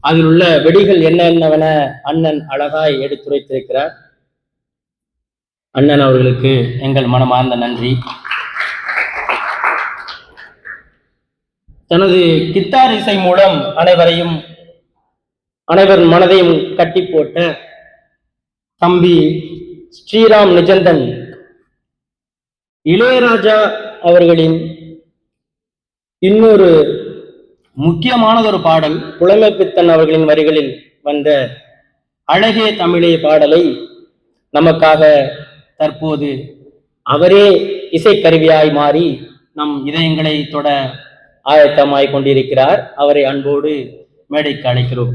அதில் உள்ள வெடிகள் என்னென்னவென அண்ணன் அழகாய் எடுத்துரைத்திருக்கிறார். அண்ணன் அவர்களுக்கு எங்கள் மனமார்ந்த நன்றி. தனது கித்தார் இசை மூலம் அனைவரையும் அனைவர் மனதையும் கட்டி போட்ட தம்பி ஸ்ரீராம் நிஜந்தன் இளையராஜா அவர்களின் இன்னொரு முக்கியமானதொரு பாடல் புலமை பித்தன் அவர்களின் வரிகளில் வந்த அழகே தமிழே பாடலை நமக்காக தற்போது அவரே இசைக்கருவியாய் மாறி நம் இதயங்களை தொட ஆயத்தமாய் கொண்டிருக்கிறார். அவரை அன்போடு மேடைக்கு அழைக்கிறோம்.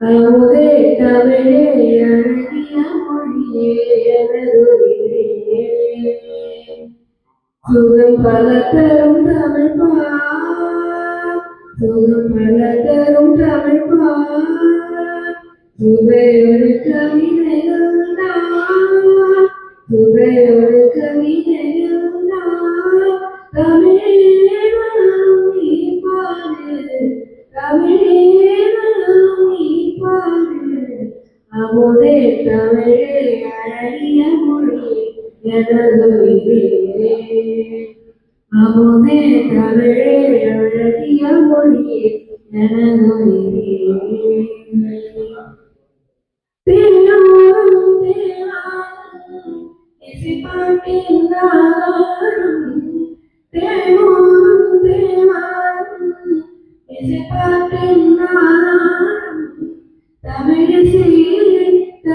அமுதே தமிழே அழகிய மொழியே எனதுயிரே. சுகம் பல தரும் தமிழ் பா சுகம் பல தரும் தமிழ் பா சுவையொரு கவிதைகள் நான் சுவையொரு கவிதைகள் நான் தமிழே தமிழ் அழகிய மொழி எனது உயிரே. அமுதே தமிழே அழகிய மொழி எனது உயிரே. இசைப்பாட்டின் இசைப்பாட்டின் தமிழிசை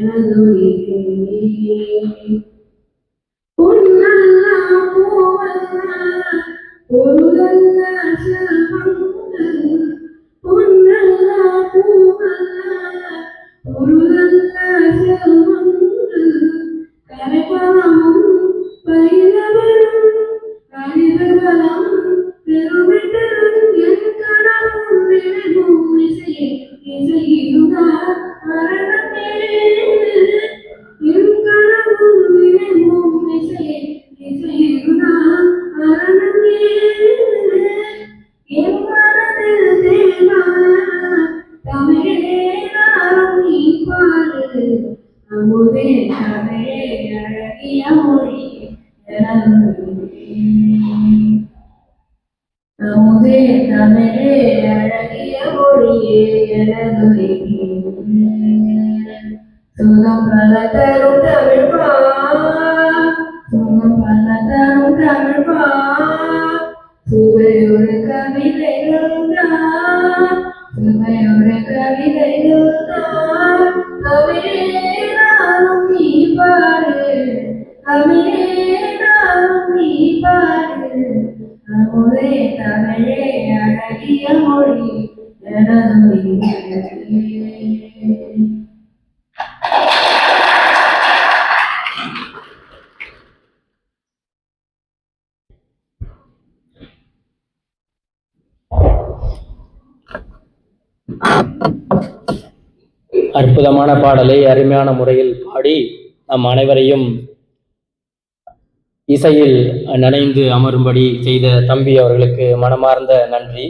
Oh, my God. அமுதே தமிழே அழகிய மொழியே எனது சுகம் பல தரும் தமிழ் சுகம் பல தரும் தமிழ் சுவையொரு சுவையொரு ஒரே தமிழே அழகிய மொழி எனது அற்புதமான பாடலை அருமையான முறையில் பாடி நம் அனைவரையும் இசையில் நனைந்து அமரும்படி செய்த தம்பி அவர்களுக்கு மனமார்ந்த நன்றி.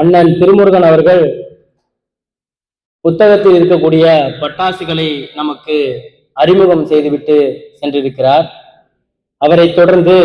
அண்ணன் திருமுருகன் அவர்கள் புத்தகத்தில் இருக்கக்கூடிய பட்டாசுகளை நமக்கு அறிமுகம் செய்துவிட்டு சென்றிருக்கிறார். அவரை தொடர்ந்து